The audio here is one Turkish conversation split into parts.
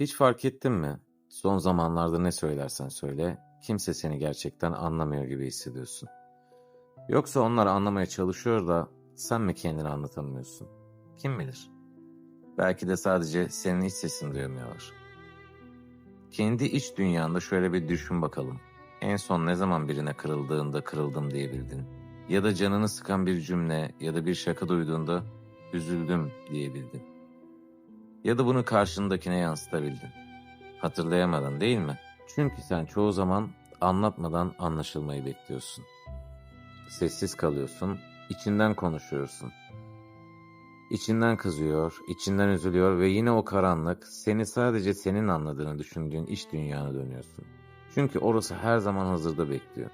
Hiç fark ettin mi? Son zamanlarda ne söylersen söyle, kimse seni gerçekten anlamıyor gibi hissediyorsun. Yoksa onlar anlamaya çalışıyor da sen mi kendini anlatamıyorsun? Kim bilir? Belki de sadece senin iç sesini duyamıyorlar. Kendi iç dünyanda şöyle bir düşün bakalım. En son ne zaman birine kırıldığında kırıldım diyebildin? Ya da canını sıkan bir cümle ya da bir şaka duyduğunda üzüldüm diyebildin. Ya da bunu karşındakine yansıtabildin. Hatırlayamadın değil mi? Çünkü sen çoğu zaman anlatmadan anlaşılmayı bekliyorsun. Sessiz kalıyorsun, içinden konuşuyorsun. İçinden kızıyor, içinden üzülüyor ve yine o karanlık seni sadece senin anladığını düşündüğün iç dünyana dönüyorsun. Çünkü orası her zaman hazırda bekliyor.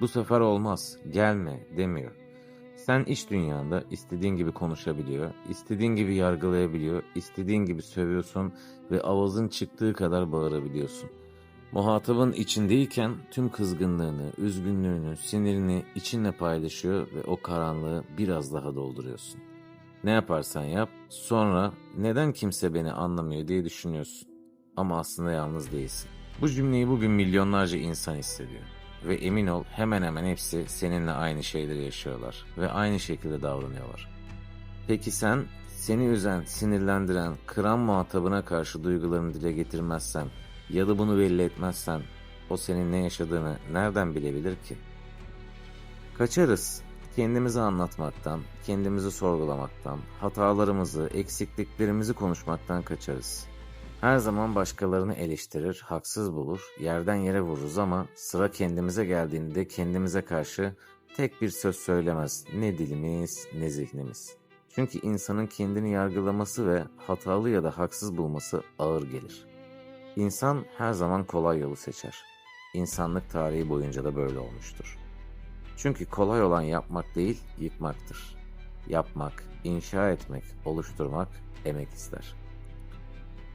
Bu sefer olmaz, gelme demiyor. Sen iç dünyanda istediğin gibi konuşabiliyor, istediğin gibi yargılayabiliyor, istediğin gibi sövüyorsun ve avazın çıktığı kadar bağırabiliyorsun. Muhatabın içindeyken tüm kızgınlığını, üzgünlüğünü, sinirini içinle paylaşıyor ve o karanlığı biraz daha dolduruyorsun. Ne yaparsan yap, sonra neden kimse beni anlamıyor diye düşünüyorsun. Ama aslında yalnız değilsin. Bu cümleyi bugün milyonlarca insan hissediyor. Ve emin ol hemen hemen hepsi seninle aynı şeyleri yaşıyorlar ve aynı şekilde davranıyorlar. Peki sen seni üzen, sinirlendiren, kıran muhatabına karşı duygularını dile getirmezsen ya da bunu belli etmezsen o senin ne yaşadığını nereden bilebilir ki? Kaçarız. Kendimizi anlatmaktan, kendimizi sorgulamaktan, hatalarımızı, eksikliklerimizi konuşmaktan kaçarız. Her zaman başkalarını eleştirir, haksız bulur, yerden yere vururuz ama sıra kendimize geldiğinde kendimize karşı tek bir söz söylemez ne dilimiz ne zihnimiz. Çünkü insanın kendini yargılaması ve hatalı ya da haksız bulması ağır gelir. İnsan her zaman kolay yolu seçer. İnsanlık tarihi boyunca da böyle olmuştur. Çünkü kolay olan yapmak değil, yıkmaktır. Yapmak, inşa etmek, oluşturmak emek ister.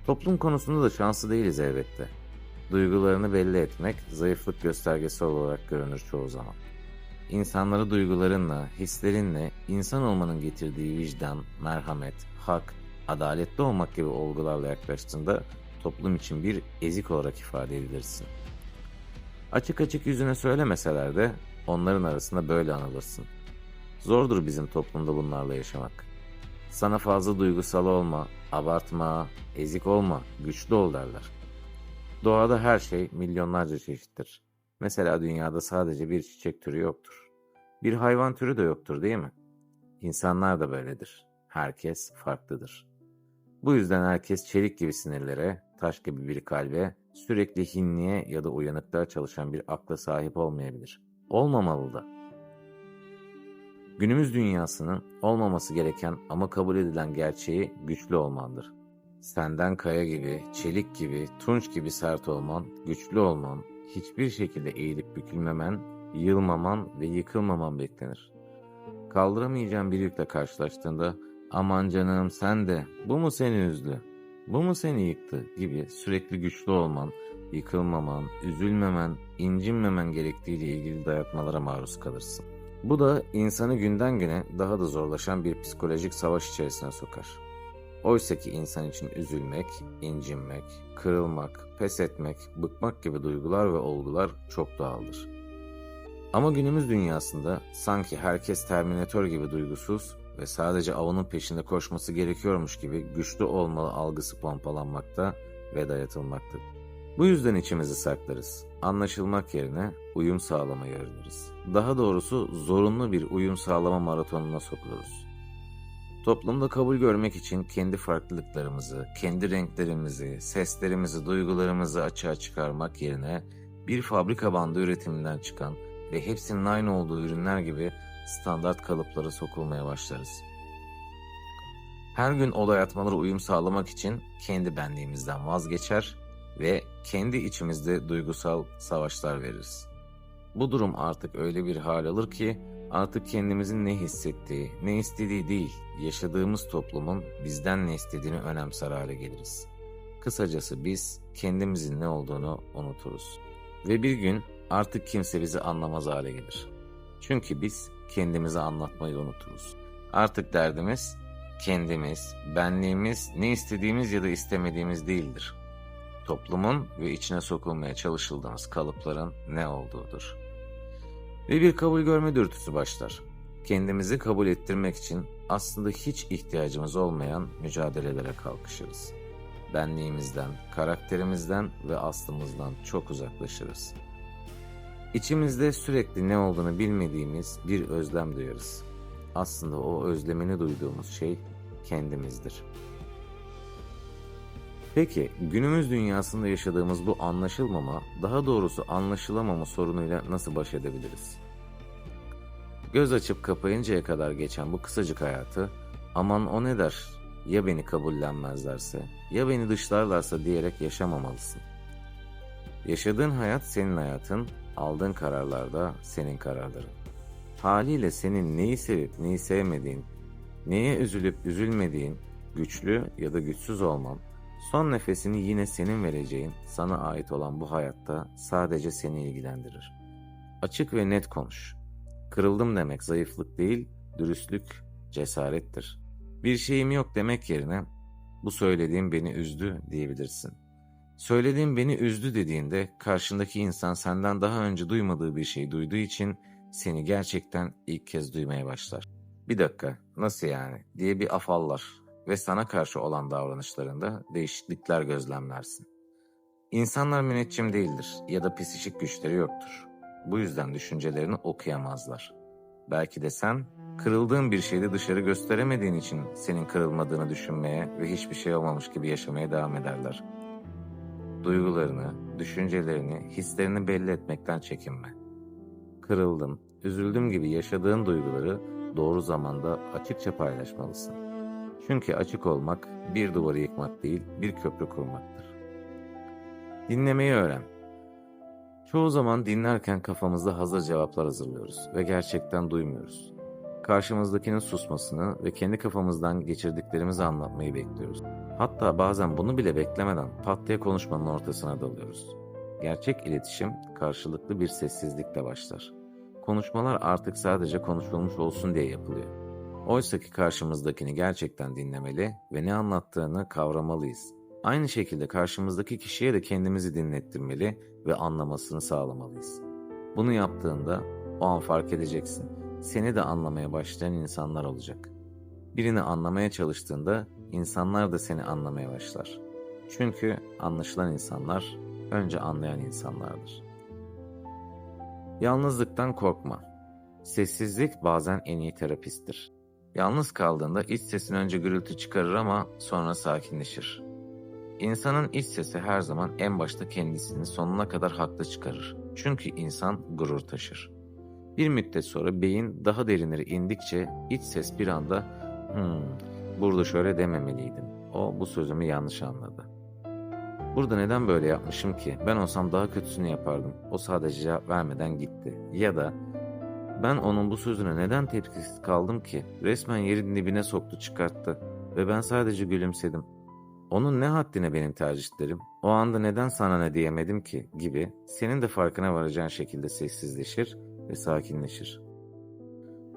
Toplum konusunda da şanslı değiliz elbette. Duygularını belli etmek zayıflık göstergesi olarak görünür çoğu zaman. İnsanları duygularınla, hislerinle, insan olmanın getirdiği vicdan, merhamet, hak, adaletli olmak gibi olgularla yaklaştığında toplum için bir ezik olarak ifade edilirsin. Açık açık yüzüne söylemeseler de onların arasında böyle anılırsın. Zordur bizim toplumda bunlarla yaşamak. Sana fazla duygusal olma, abartma, ezik olma, güçlü ol derler. Doğada her şey milyonlarca çeşittir. Mesela dünyada sadece bir çiçek türü yoktur. Bir hayvan türü de yoktur değil mi? İnsanlar da böyledir. Herkes farklıdır. Bu yüzden herkes çelik gibi sinirlere, taş gibi bir kalbe, sürekli hinliğe ya da uyanıklığa çalışan bir akla sahip olmayabilir. Olmamalı da. Günümüz dünyasının olmaması gereken ama kabul edilen gerçeği güçlü olmandır. Senden kaya gibi, çelik gibi, tunç gibi sert olman, güçlü olman, hiçbir şekilde eğilip bükülmemen, yılmaman ve yıkılmaman beklenir. Kaldıramayacağın bir yükle karşılaştığında aman canım sen de bu mu seni üzdü, bu mu seni yıktı gibi sürekli güçlü olman, yıkılmaman, üzülmemen, incinmemen gerektiğiyle ilgili dayatmalara maruz kalırsın. Bu da insanı günden güne daha da zorlaşan bir psikolojik savaş içerisine sokar. Oysa ki insan için üzülmek, incinmek, kırılmak, pes etmek, bıkmak gibi duygular ve olgular çok doğaldır. Ama günümüz dünyasında sanki herkes Terminator gibi duygusuz ve sadece avının peşinde koşması gerekiyormuş gibi güçlü olmalı algısı pompalanmakta ve dayatılmaktadır. Bu yüzden içimizi saklarız. Anlaşılmak yerine uyum sağlamayı öğreniriz. Daha doğrusu zorunlu bir uyum sağlama maratonuna sokuluruz. Toplumda kabul görmek için kendi farklılıklarımızı, kendi renklerimizi, seslerimizi, duygularımızı açığa çıkarmak yerine bir fabrika bandı üretiminden çıkan ve hepsinin aynı olduğu ürünler gibi standart kalıplara sokulmaya başlarız. Her gün olay atmalara uyum sağlamak için kendi benliğimizden vazgeçer ve kendi içimizde duygusal savaşlar veririz. Bu durum artık öyle bir hal alır ki artık kendimizin ne hissettiği, ne istediği değil, yaşadığımız toplumun bizden ne istediğini önemser hale geliriz. Kısacası biz kendimizin ne olduğunu unuturuz. Ve bir gün artık kimse bizi anlamaz hale gelir. Çünkü biz kendimizi anlatmayı unuturuz. Artık derdimiz kendimiz, benliğimiz, ne istediğimiz ya da istemediğimiz değildir. toplumun ve içine sokulmaya çalışıldığınız kalıpların ne olduğudur. Ve bir kabul görme dürtüsü başlar. Kendimizi kabul ettirmek için aslında hiç ihtiyacımız olmayan mücadelelere kalkışırız. Benliğimizden, karakterimizden ve aslımızdan çok uzaklaşırız. İçimizde sürekli ne olduğunu bilmediğimiz bir özlem duyarız. Aslında o özlemini duyduğumuz şey kendimizdir. Peki günümüz dünyasında yaşadığımız bu anlaşılmama, daha doğrusu anlaşılamama sorunuyla nasıl baş edebiliriz? Göz açıp kapayıncaya kadar geçen bu kısacık hayatı aman o ne der, ya beni kabullenmezlerse, ya beni dışlarlarsa diyerek yaşamamalısın. Yaşadığın hayat senin hayatın, aldığın kararlar da senin kararların. Haliyle senin neyi sevip neyi sevmediğin, neye üzülüp üzülmediğin, güçlü ya da güçsüz olman, son nefesini yine senin vereceğin, sana ait olan bu hayatta sadece seni ilgilendirir. Açık ve net konuş. Kırıldım demek zayıflık değil, dürüstlük cesarettir. Bir şeyim yok demek yerine bu söylediğim beni üzdü diyebilirsin. Söylediğim beni üzdü dediğinde karşındaki insan senden daha önce duymadığı bir şey duyduğu için seni gerçekten ilk kez duymaya başlar. Bir dakika, nasıl yani diye bir afallar ve sana karşı olan davranışlarında değişiklikler gözlemlersin. İnsanlar müneccim değildir ya da psikik güçleri yoktur. Bu yüzden düşüncelerini okuyamazlar. Belki de sen kırıldığın bir şeyde dışarı gösteremediğin için senin kırılmadığını düşünmeye ve hiçbir şey olmamış gibi yaşamaya devam ederler. Duygularını, düşüncelerini, hislerini belli etmekten çekinme. Kırıldım, üzüldüm gibi yaşadığın duyguları doğru zamanda açıkça paylaşmalısın. Çünkü açık olmak bir duvarı yıkmak değil, bir köprü kurmaktır. Dinlemeyi öğren. Çoğu zaman dinlerken kafamızda hazır cevaplar hazırlıyoruz ve gerçekten duymuyoruz. Karşımızdakinin susmasını ve kendi kafamızdan geçirdiklerimizi anlatmayı bekliyoruz. Hatta bazen bunu bile beklemeden pat diye konuşmanın ortasına dalıyoruz. Gerçek iletişim karşılıklı bir sessizlikle başlar. Konuşmalar artık sadece konuşulmuş olsun diye yapılıyor. Oysa ki karşımızdakini gerçekten dinlemeli ve ne anlattığını kavramalıyız. Aynı şekilde karşımızdaki kişiye de kendimizi dinlettirmeli ve anlamasını sağlamalıyız. Bunu yaptığında o an fark edeceksin. Seni de anlamaya başlayan insanlar olacak. Birini anlamaya çalıştığında insanlar da seni anlamaya başlar. Çünkü anlaşılan insanlar önce anlayan insanlardır. Yalnızlıktan korkma. Sessizlik bazen en iyi terapisttir. Yalnız kaldığında iç sesin önce gürültü çıkarır ama sonra sakinleşir. İnsanın iç sesi her zaman en başta kendisini sonuna kadar haklı çıkarır. Çünkü insan gurur taşır. Bir müddet sonra beyin daha derinlere indikçe iç ses bir anda hmm, burada şöyle dememeliydim. O bu sözümü yanlış anladı. Burada neden böyle yapmışım ki? Ben olsam daha kötüsünü yapardım. O sadece cevap vermeden gitti. Ya da ben onun bu sözüne neden tepkisiz kaldım ki? Resmen yerin dibine soktu çıkarttı. Ve ben sadece gülümsedim. Onun ne haddine benim tercihlerim? O anda neden sana ne diyemedim ki? Gibi senin de farkına varacağın şekilde sessizleşir ve sakinleşir.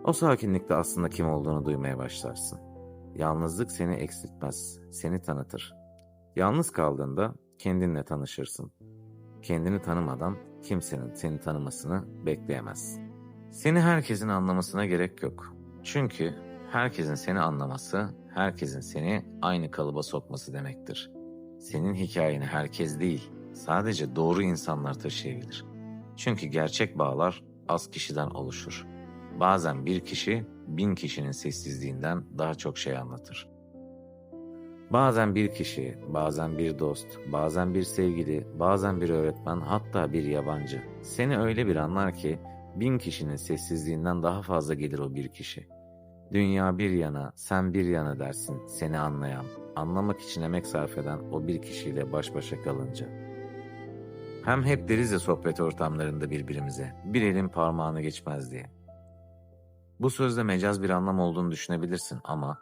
O sakinlikte aslında kim olduğunu duymaya başlarsın. Yalnızlık seni eksiltmez, seni tanıtır. Yalnız kaldığında kendinle tanışırsın. Kendini tanımadan kimsenin seni tanımasını bekleyemezsin. Seni herkesin anlamasına gerek yok. Çünkü herkesin seni anlaması, herkesin seni aynı kalıba sokması demektir. Senin hikayeni herkes değil, sadece doğru insanlar taşıyabilir. Çünkü gerçek bağlar az kişiden oluşur. Bazen bir kişi bin kişinin sessizliğinden daha çok şey anlatır. Bazen bir kişi, bazen bir dost, bazen bir sevgili, bazen bir öğretmen, hatta bir yabancı seni öyle bir anlar ki bin kişinin sessizliğinden daha fazla gelir o bir kişi. Dünya bir yana, sen bir yana dersin seni anlayan, anlamak için emek sarf eden o bir kişiyle baş başa kalınca. Hem hep deriz ya sohbet ortamlarında birbirimize, bir elin parmağını geçmez diye. Bu sözde mecaz bir anlam olduğunu düşünebilirsin ama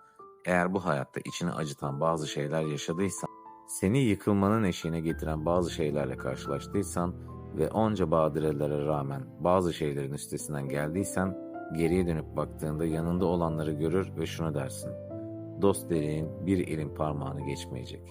eğer bu hayatta içini acıtan bazı şeyler yaşadıysan, seni yıkılmanın eşiğine getiren bazı şeylerle karşılaştıysan ve onca badirelere rağmen bazı şeylerin üstesinden geldiysen, geriye dönüp baktığında yanında olanları görür ve şunu dersin. Dost dediğin bir elin parmağını geçmeyecek.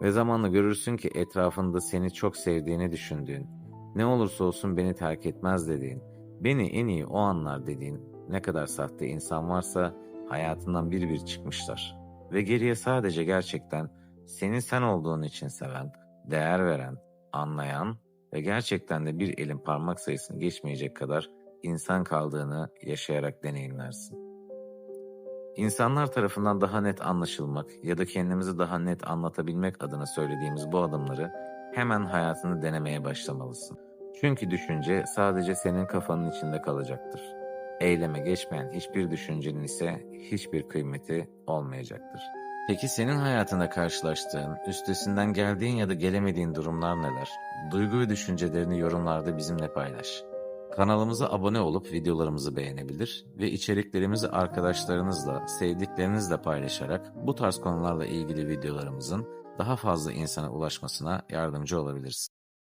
Ve zamanla görürsün ki etrafında seni çok sevdiğini düşündüğün, ne olursa olsun beni terk etmez dediğin, beni en iyi o anlar dediğin ne kadar sahte insan varsa hayatından bir bir çıkmışlar. Ve geriye sadece gerçekten senin sen olduğun için seven, değer veren, anlayan ve gerçekten de bir elin parmak sayısını geçmeyecek kadar insan kaldığını yaşayarak deneyimlersin. İnsanlar tarafından daha net anlaşılmak ya da kendimizi daha net anlatabilmek adına söylediğimiz bu adımları hemen hayatını denemeye başlamalısın. Çünkü düşünce sadece senin kafanın içinde kalacaktır. Eyleme geçmeyen hiçbir düşüncenin ise hiçbir kıymeti olmayacaktır. Peki senin hayatında karşılaştığın, üstesinden geldiğin ya da gelemediğin durumlar neler? Duygu ve düşüncelerini yorumlarda bizimle paylaş. Kanalımıza abone olup videolarımızı beğenebilir ve içeriklerimizi arkadaşlarınızla, sevdiklerinizle paylaşarak bu tarz konularla ilgili videolarımızın daha fazla insana ulaşmasına yardımcı olabilirsiniz.